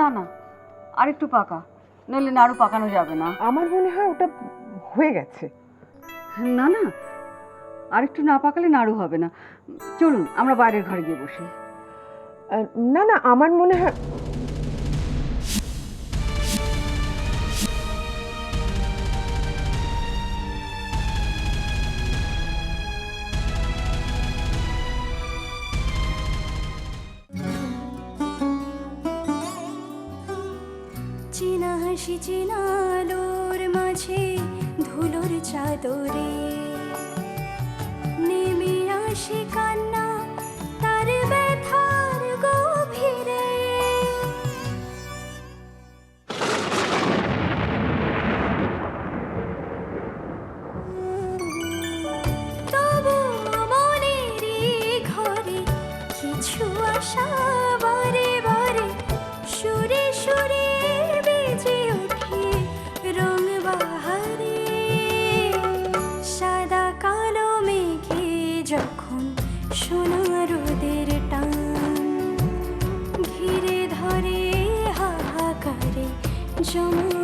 না না আর একটু পাকা। নইলে নাড়ু পাকানো যাবে না। আমার মনে হয় ওটা হয়ে গেছে। না না আর একটু না পাকালে নাড়ু হবে না। চলুন আমরা বাইরের ঘরে গিয়ে বসি। না না আমার মনে হয় হাসি চেনা মাঝে ধুলোর চাদরে। নেমে আসে কান্না যখন সোনা রোদের টান ঘিরে ধরে হাহাকারে জমাভিমান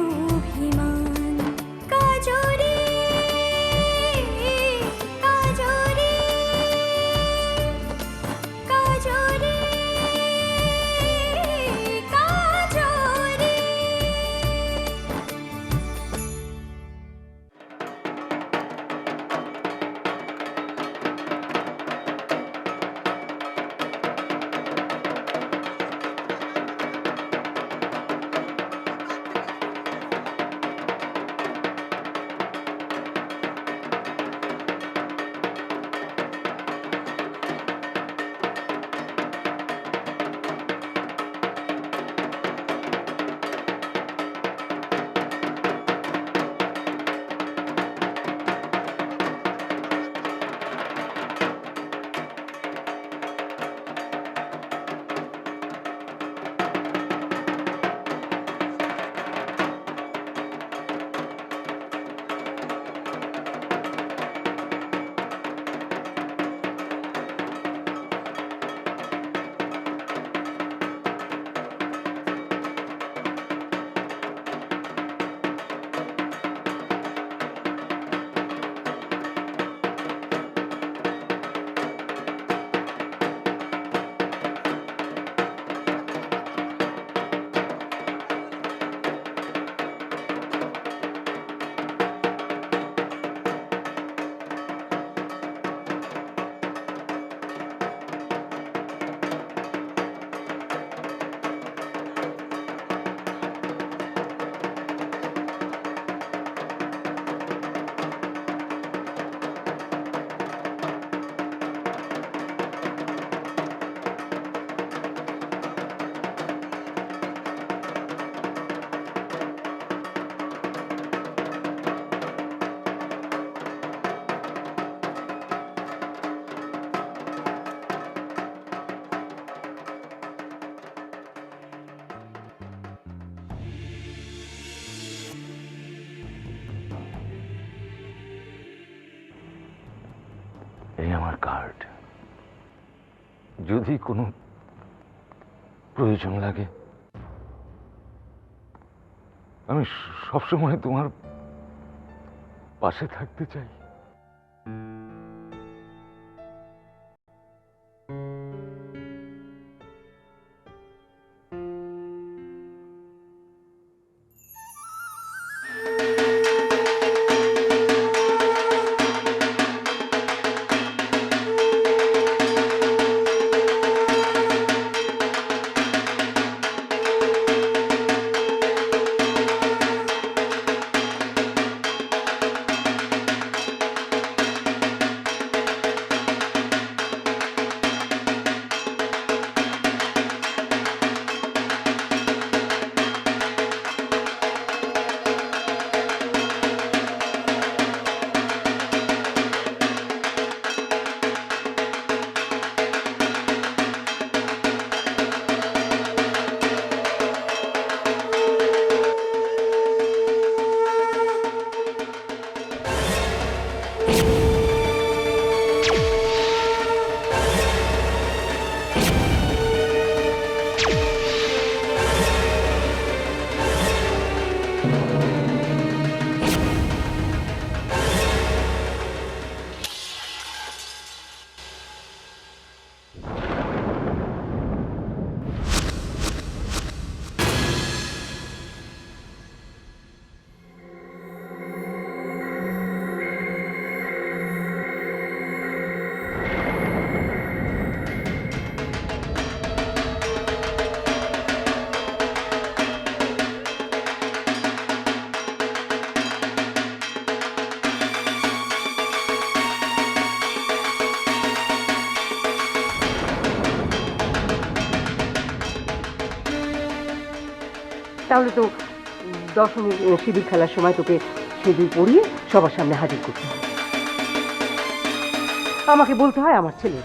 আমার কার্ড যদি কোনো প্রয়োজন লাগে আমি সবসময় তোমার পাশে থাকতে চাই। তাহলে তো দশমী শিবির খেলার সময় তোকে সিঁদুর পরিয়ে সবার সামনে হাজির করতে হবে। আমাকে বলতে হয় আমার ছেলে।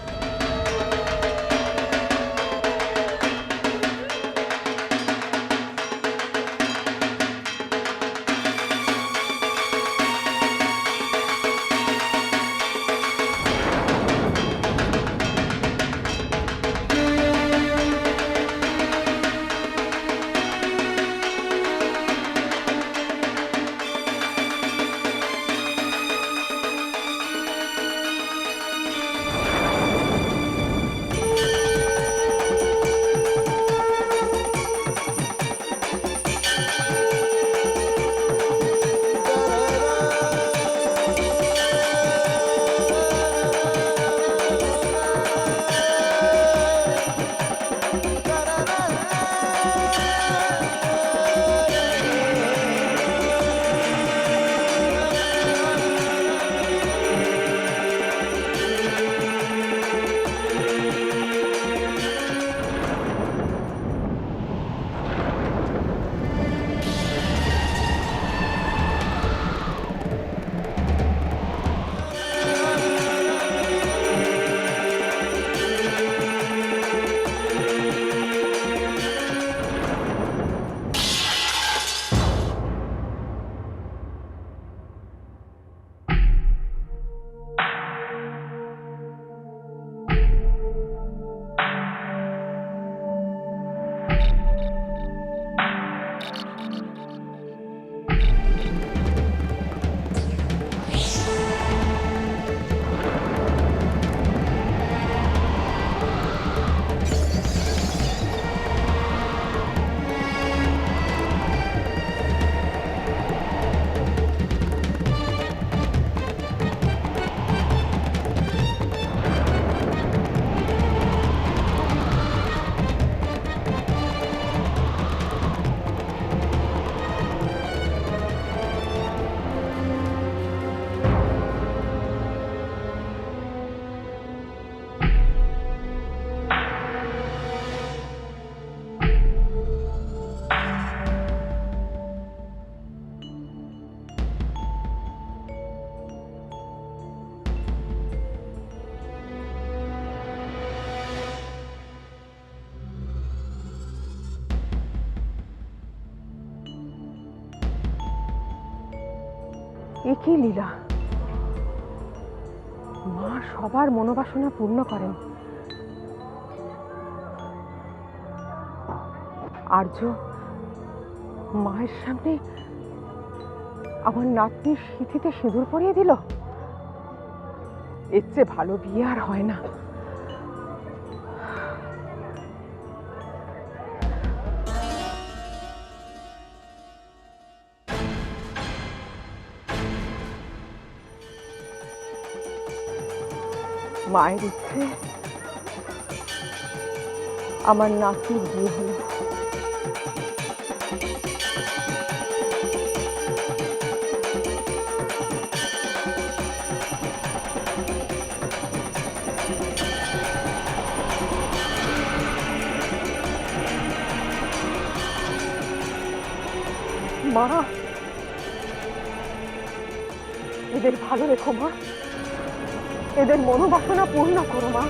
এ কি লীলা? মা সবার মনোবাসনা পূর্ণ করেন। আর্য, মায়ের সামনে আমার নাতনির সিঁথিতে সিঁদুর পরিয়ে দিল? এর চেয়ে ভালো বিয়ে আর হয় না। মায়ের ইচ্ছে। আমার নাতির বিয়ে হলো। মা এদের ভালো রেখো মা। এদের মনোবাসনা পূর্ণ করো মা।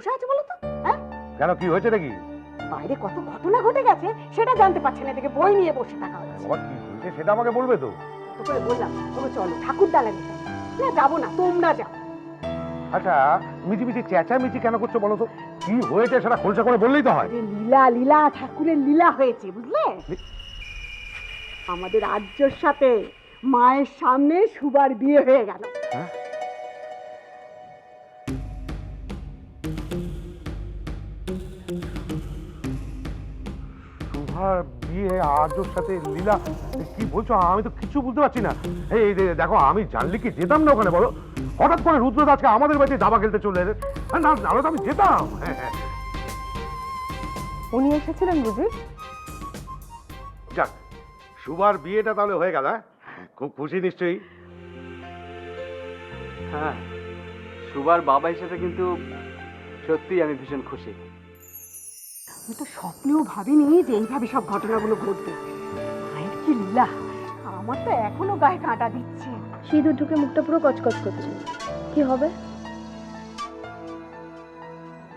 বসে আছে বলো তো? হ্যাঁ? কেন কি হয়েছে নাকি? বাইরে কত ঘটনা ঘটে গেছে সেটা জানতে পারছে না এদিকে বই নিয়ে বসে থাকা হচ্ছে। কি হয়েছে সেটা আমাকে বলবে তো? তো করে বললাম তুমি চলো ঠাকুর দালানে না যাব না তোমরা যাও। আচ্ছা মিচি মিচি চেঁচামেচি কেন করছ বলো তো? কি হয়েছে সেটা খোলসা করে বললেই তো হয়। লীলা লীলা ঠাকুরের লীলা হয়েছে বুঝলে? আমাদের আর্যর সাথে মায়ের সামনে সুবার বিয়ে হয়ে গেল। সুভার বিয়ে আর্যর সাথে লীলা কি বলছো? আমি তো কিছু বুঝতে পারছি না। এই দেখো আমি জানলে কি যেতাম না ওখানে বলো? হঠাৎ করে রুদ্রদা আজকে আমাদের বাড়িতে দাবা খেলতে চলে এলেন। না নাহলে তো আমি যেতাম। হ্যাঁ হ্যাঁ। উনি এসেছিলেন বুঝি? যাক সুভার বিয়েটা তাহলে হয়ে গেল হ্যাঁ? খুব খুশি নিশ্চয়ই। হ্যাঁ সুবার বাবা হিসেবে কিন্তু সত্যিই আমি ভীষণ খুশি। আমি তো স্বপ্নেও ভাবিনি যে এইভাবে সব ঘটনাগুলো ঘটবে। মায়ের কি লীলা? আমার তো এখনও গায়ে কাঁটা দিচ্ছে। সিঁদুর ঢুকে মুখটা পুরো কচকচ করছে। কি হবে?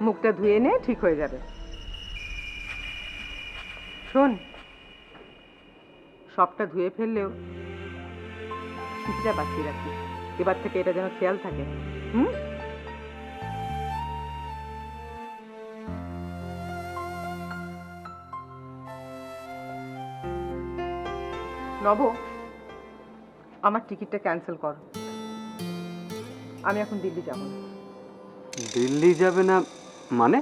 মুখটা ধুয়ে নে ঠিক হয়ে যাবে। শোন সবটা ধুয়ে ফেললেও কিছুটা বাঁচিয়ে রাখি এবার থেকে এটা যেন খেয়াল থাকে হুম? নব আমার টিকিটটা ক্যান্সেল কর। আমি এখন দিল্লি যাব না। দিল্লি যাবে না মানে?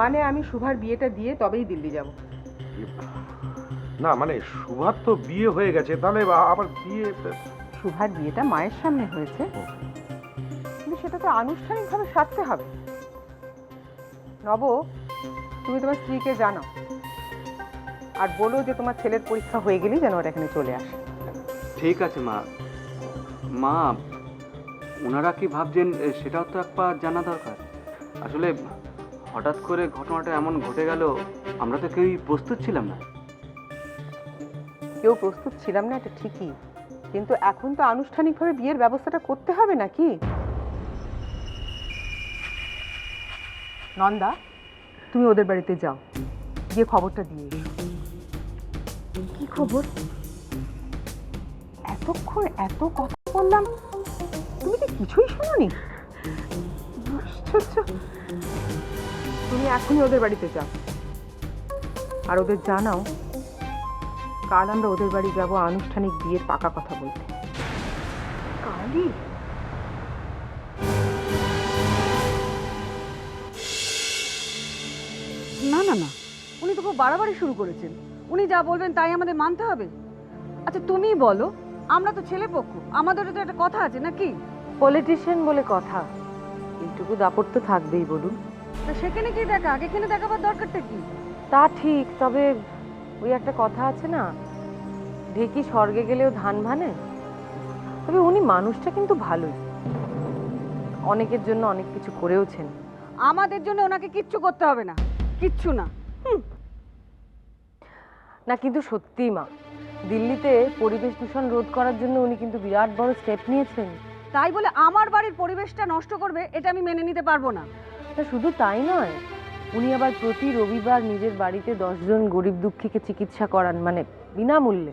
মানে আমি শুভার বিয়েটা দিয়ে তবেই দিল্লি যাব। না মানে সুভার তো বিয়ে হয়ে গেছে তাহলে আবার বিয়ে শুভার বিয়েটা মায়ের সামনে হয়েছে। কিন্তু সেটা তো আনুষ্ঠানিকভাবে সারতে হবে। নব তুমি তোমার স্ত্রীকে জানো আর বলো যে তোমার ছেলের পরীক্ষা হয়ে গেলেই যেন ওরা এখানে চলে আসে। ঠিক আছে মা। মা ওনারা কি ভাবছেন সেটাও তো একবার জানা দরকার। আসলে হঠাৎ করে ঘটনাটা এমন ঘটে গেল আমরা তো কেউই প্রস্তুত ছিলাম না। কেউ প্রস্তুত ছিলাম না এটা ঠিকই। কিন্তু এখন তো আনুষ্ঠানিকভাবে বিয়ের ব্যবস্থাটা করতে হবে নাকি? নন্দা তুমি ওদের বাড়িতে যাও। গিয়ে খবরটা দিয়ে খবর? এতক্ষণ এত কথা বললাম, তুমি কি কিছুই শোনোনি? তুমি এখনই ওদের বাড়িতে যাও। আর ওদের জানাও, কাল আমরা ওদের বাড়ি যাব আনুষ্ঠানিক বিয়ের পাকা কথা বলতে। কালি না না না। উনি তো খুব বাড়াবাড়ি শুরু করেছেন। উনি যা বলবেন তাই আমাদের মানতে হবে। আচ্ছা তুমিই বলো আমরা তো ছেলে পক্ষ আমাদেরও তো একটা কথা আছে নাকি? পলিটিশিয়ান বলে কথা এইটুকু দাপট তো থাকবেই বলুন। তা সেখানে কি দেখা? আগে এখানে দেখাবার দরকারটা কি? তা ঠিক তবে ওই একটা কথা আছে না ঢেকি স্বর্গে গেলেও ধান ভানে? তবে উনি মানুষটা কিন্তু ভালোই। অনেকের জন্য অনেক কিছু করেওছেন। আমাদের জন্য ওনাকে কিচ্ছু করতে হবে না কিচ্ছু না। না কিন্তু সত্যিই মা। দিল্লিতে পরিবেশ দূষণ রোধ করার জন্য উনি কিন্তু বিরাট বড় স্টেপ নিয়েছেন। তাই বলে আমার বাড়ির পরিবেশটা নষ্ট করবে এটা আমি মেনে নিতে পারব না। তা শুধু তাই নয় উনি আবার প্রতি রবিবার নিজের বাড়িতে দশজন গরিব দুঃখীকে চিকিৎসা করান মানে বিনামূল্যে।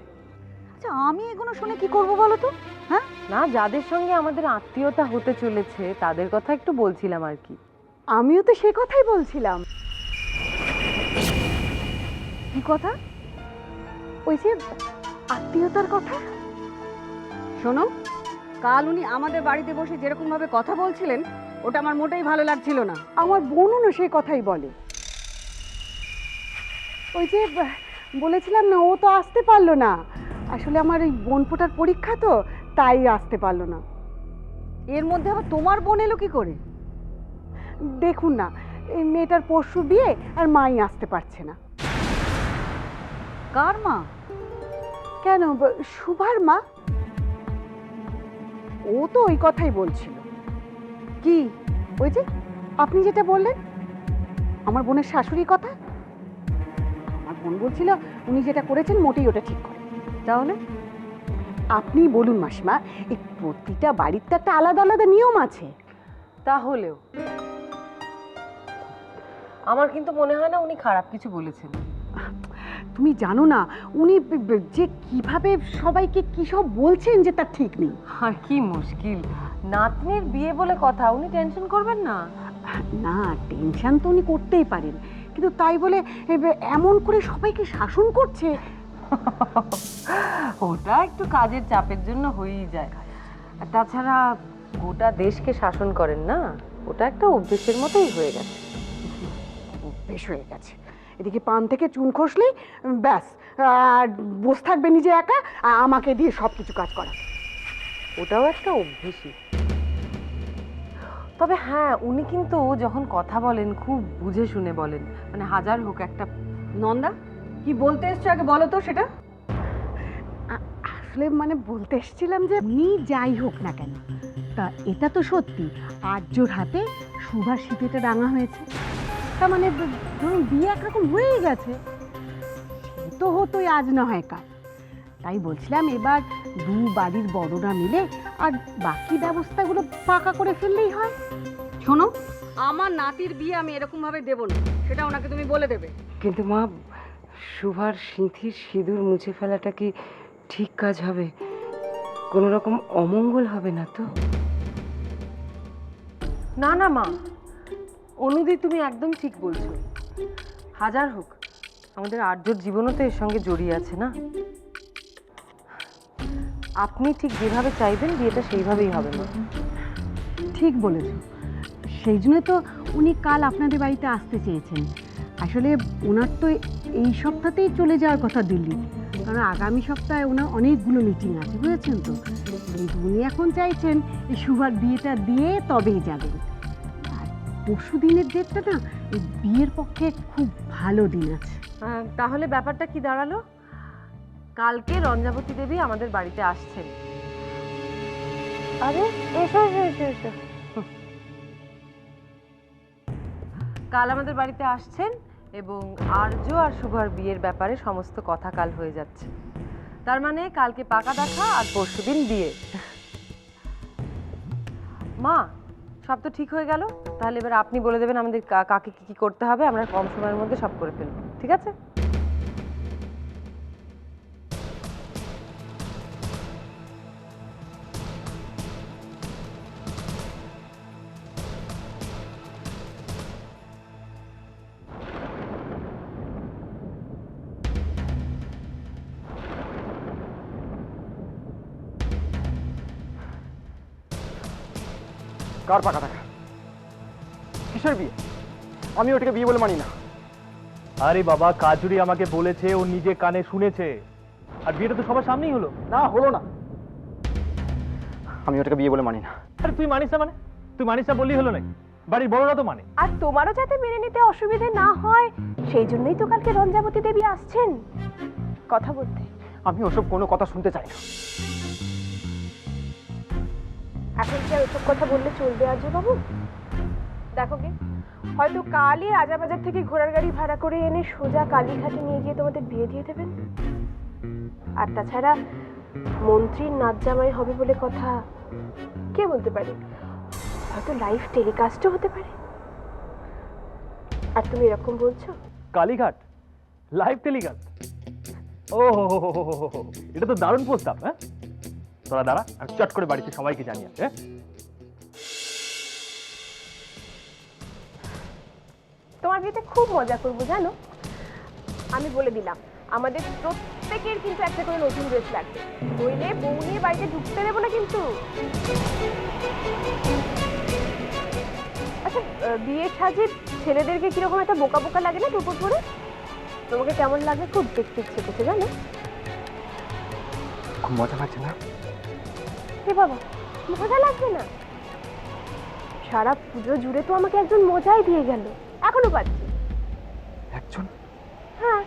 আচ্ছা আমি এগুলো শুনে কি করব বলো তো? হ্যাঁ? না যাদের সঙ্গে আমাদের আত্মীয়তা হতে চলেছে তাদের কথা একটু বলছিলাম আর কি। আমিও তো সে কথাই বলছিলাম। কি কথা? ওই যে আত্মীয়তার কথা? শোনো কাল উনি আমাদের বাড়িতে বসে যেরকম ভাবে কথা বলছিলেন ওটা আমার মোটেই ভালো লাগছিল না। আমার বোনও না সেই কথাই বলে। ওই যে বলেছিলাম না ও তো আসতে পারল না। আসলে আমার এই বোন ফোটার পরীক্ষা তো তাই আসতে পারল না। এর মধ্যে আবার তোমার বোন এলো কি করে? দেখুন না এই মেয়েটার পরশু বিয়ে আর মাই আসতে পারছে না। কার মা? কেন? সুভার মা? ও তো ওই কথাই বলছিল। কি? ওই যে আপনি যেটা বললেন? আমার বোনের শাশুড়ির কথা? আমার বোন বলছিল উনি যেটা করেছেন মোটেই ওটা ঠিক করে তাহলে? আপনি বলুন মাসিমা, এই প্রতিটা বাড়ির তো একটা আলাদা আলাদা নিয়ম আছে। তাহলেও। আমার কিন্তু মনে হয় না উনি খারাপ কিছু বলেছেন। তুমি জানো না উনি যে কীভাবে সবাইকে কি সব বলছেন যে তার ঠিক নেই। আর কি মুশকিল। নাতনির বিয়ে বলে কথা উনি টেনশন করবেন না? না টেনশন তো উনি করতেই পারেন। কিন্তু তাই বলে এমন করে সবাইকে শাসন করছে? ওটা একটু কাজের চাপের জন্য হয়েই যায়। আর তাছাড়া গোটা দেশকে শাসন করেন না? ওটা একটা অভ্যেসের মতোই হয়ে গেছে। বেশ হয়ে গেছে। এদিকে পান থেকে চুন খসলেই ব্যাস। আর বসে থাকবে নিজে একা আর আমাকে দিয়ে সব কিছু কাজ করা। ওটাও একটা অভ্যেসই। তবে হ্যাঁ উনি কিন্তু যখন কথা বলেন খুব বুঝে শুনে বলেন। মানে হাজার হোক একটা। নন্দা কি বলতে এসছো আগে বলো তো সেটা। আসলে মানে বলতে এসেছিলাম যে উনি যাই হোক না কেন তা এটা তো সত্যি। আর্যর হাতে সুভাষ শীতেটা রাঙা হয়েছে। তা মানে ধরুন বিয়ে একরকম হয়েই গেছে। সে তো হতোই আজ না হয় কাল। তাই বলছিলাম এবার দু বাড়ির বড়রা মিলে আর বাকি ব্যবস্থাগুলো পাকা করে ফেললেই হয়। শোনো আমার নাতির বিয়ে আমি এরকম ভাবে দেবো না সেটা ওনাকে তুমি বলে দেবে। কিন্তু মা সুভার সিঁথির সিঁদুর মুছে ফেলাটা কি ঠিক কাজ হবে? কোনো রকম অমঙ্গল হবে না তো? না না মা অনুদি তুমি একদম ঠিক বলছো। হাজার হোক, আমাদের আর্যর জীবনও তো এর সঙ্গে জড়িয়ে আছে, না? আপনি ঠিক যেভাবে চাইবেন, বিয়েটা সেইভাবেই হবে না ঠিক বলেছ। সেই জন্য তো উনি কাল আপনাদের বাড়িতে আসতে চেয়েছেন। আসলে ওনার তো এই সপ্তাহতেই চলে যাওয়ার কথা দিল্লি। কারণ আগামী সপ্তাহে ওনার অনেকগুলো মিটিং আছে, বুঝেছেন তো? উনি এখন চাইছেন সুভার বিয়েটা দিয়ে তবেই যাবেন। পরশু দিনের ডেটটা না এই বিয়ের পক্ষে খুব ভালো দিন আছে। তাহলে ব্যাপারটা কি দাঁড়াল? কালকে রঞ্জাবতী দেবী আমাদের বাড়িতে আসছেন। আরে এসো এসো এসো এসো। কাল আমাদের বাড়িতে আসছেন এবং আর্য আর শুভার বিয়ের ব্যাপারে সমস্ত কথা কাল হয়ে যাচ্ছে। তার মানে কালকে পাকা দেখা আর পরশুদিন বিয়ে। মা সব তো ঠিক হয়ে গেল। তাহলে এবার আপনি বলে দেবেন আমাদের কাকে কি কি করতে হবে, আমরা কম সময়ের মধ্যে সব করে ফেলব। ঠিক আছে? কার পাকা টাকা কিসের বিয়ে? আমি ওটাকে বিয়ে বলে মানি না। আরে বাবা কাজুরি আমাকে বলেছে ও নিজে কানে শুনেছে। আর বিয়েটা তো সবার সামনেই হলো। না হলো না। আমি ওটাকে বিয়ে বলে মানি না। আরে তুই মানিস না মানে? তুই মানিস না বললেই হলো নাকি? বাড়ির বড়রা তো মানে। আর তোমারও যাতে মেনে নিতে অসুবিধে না হয় সেই জন্যই তো কালকে রঞ্জাবতী দেবী আসছেন। কথা বলতে। আমি ওসব কোনো কথা শুনতে চাই না। এখন কি আর ওসব কথা বললে চলবে আজ বাবু? দেখো কি, হয়তো কালই রাজাবাজার থেকে ঘোড়ার গাড়ি ভাড়া করে এনে সোজা কালীঘাটে নিয়ে গিয়ে তোমাদের বিয়ে দিয়ে দেবেন। আর তাছাড়া মন্ত্রীর নাচ জামাই হবে বলে কথা কে বলতে পারে? হয়তো লাইভ টেলিকাস্টও হতে পারে। আর তুমি এরকম বলছো? কালীঘাট? লাইভ টেলিকাস্ট ও। এটা তো দারুণ প্রস্তাব হ্যাঁ? তোরা দাঁড়া আমি চট করে বাড়িতে সবাইকে জানিয়ে আসি, হ্যাঁ? তোমার বিয়েতে খুব মজা করব জানো? আমি বলে দিলাম আমাদের প্রত্যেকের কিন্তু একটা করে নতুন ড্রেস লাগবে। নইলে বউ নিয়ে বাড়িতে ঢুকতে দেবো না কিন্তু। আচ্ছা বিয়ের সাজে ছেলেদেরকে কীরকম একটা বোকা বোকা লাগে না টুকুর পরে? তোমাকে কেমন লাগে খুব দেখতে ইচ্ছে করছে জানো? খুব মজা লাগছে না? হে বাবা? মজা লাগবে না। সারা পুজো জুড়ে তো আমাকে একজন মজাই দিয়ে গেল। এখনও পাচ্ছি একজন? হ্যাঁ।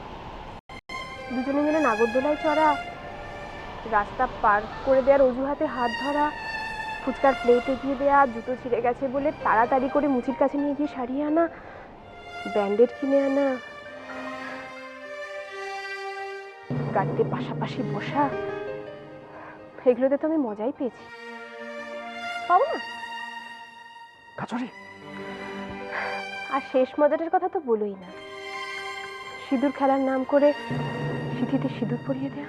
দুজনে মিলে নাগরদোলায় চড়া রাস্তা পার করে দেওয়ার অজুহাতে হাত ধরা ফুচকার প্লেট এগিয়ে দেওয়া জুতো ছিঁড়ে গেছে বলে তাড়াতাড়ি করে মুচির কাছে নিয়ে গিয়ে সারিয়ে আনা ব্যান্ডেড কিনে আনা গাড়িতে পাশাপাশি বসা এগুলোতে তো আমি মজাই পেয়েছি। পাবো না? কাছরি। আর শেষ মজাটার কথা তো বলোই না। সিঁদুর খেলার নাম করে সিঁথিতে সিঁদুর পরিয়ে দেয়া।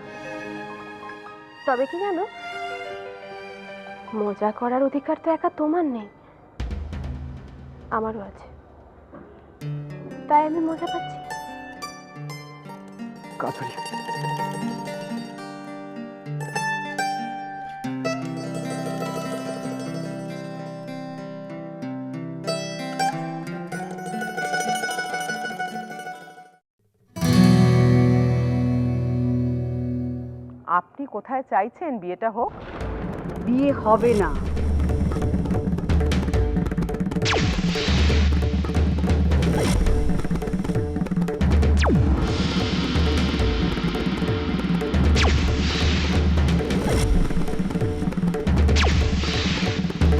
তবে কি জানো? মজা করার অধিকার তো একা তোমার নেই। আমারও আছে। তাই আমি মজা পাচ্ছি। কাছারি। আপনি কোথায় চাইছেন? বিয়েটা হোক। বিয়ে হবে না।